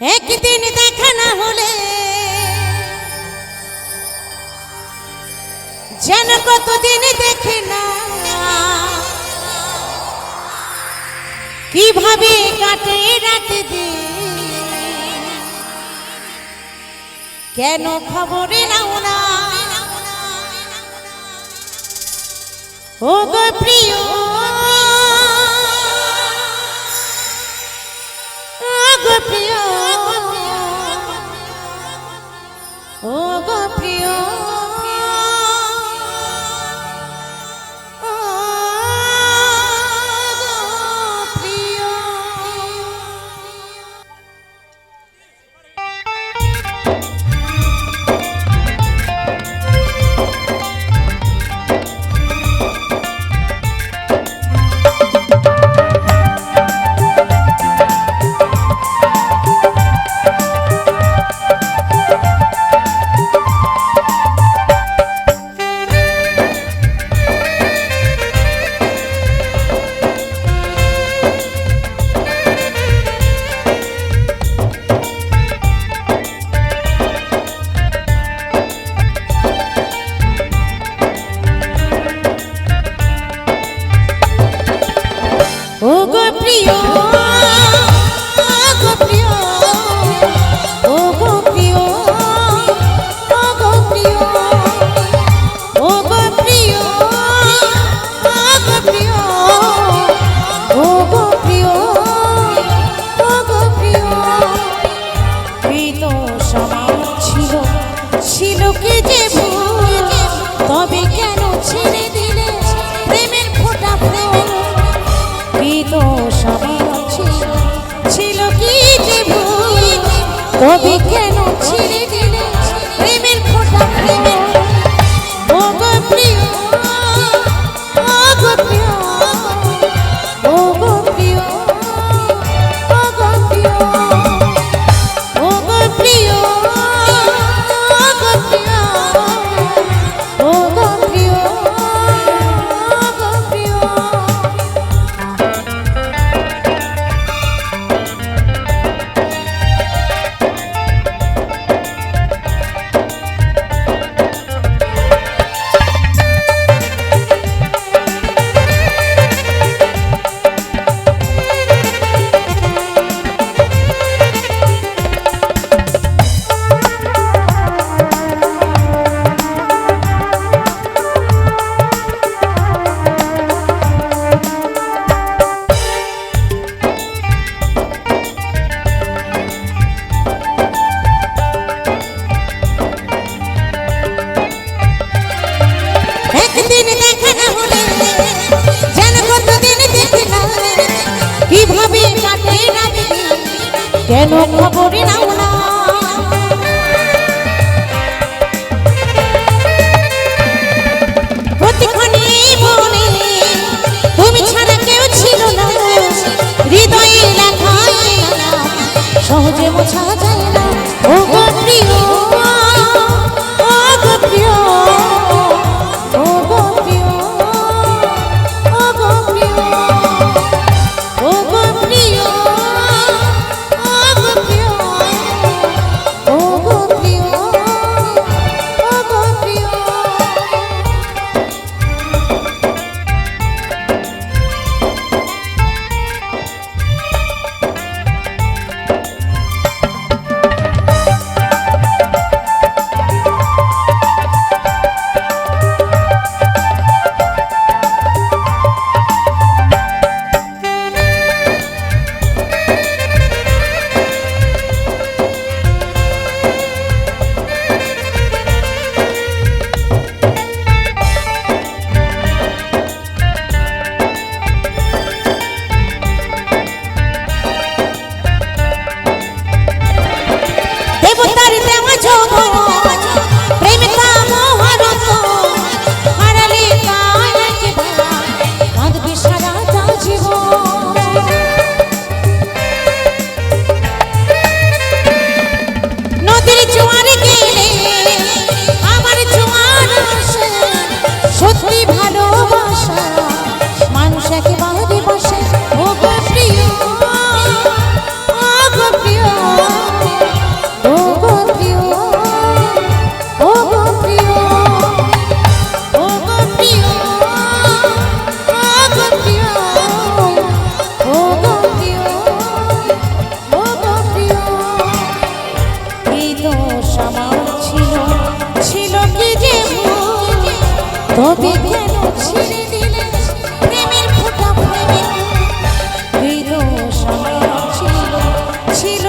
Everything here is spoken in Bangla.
একদিন দেখা না হলে যেন কতদিন দেখে না। কীভাবে কাটে রাত কেন খবরে নাও না? ও গো প্রিয় 我不听。কেন খবরে তবে কেন ছেড়ে দিলে প্রেমের ফোঁটা প্রেমের ছিল ছিল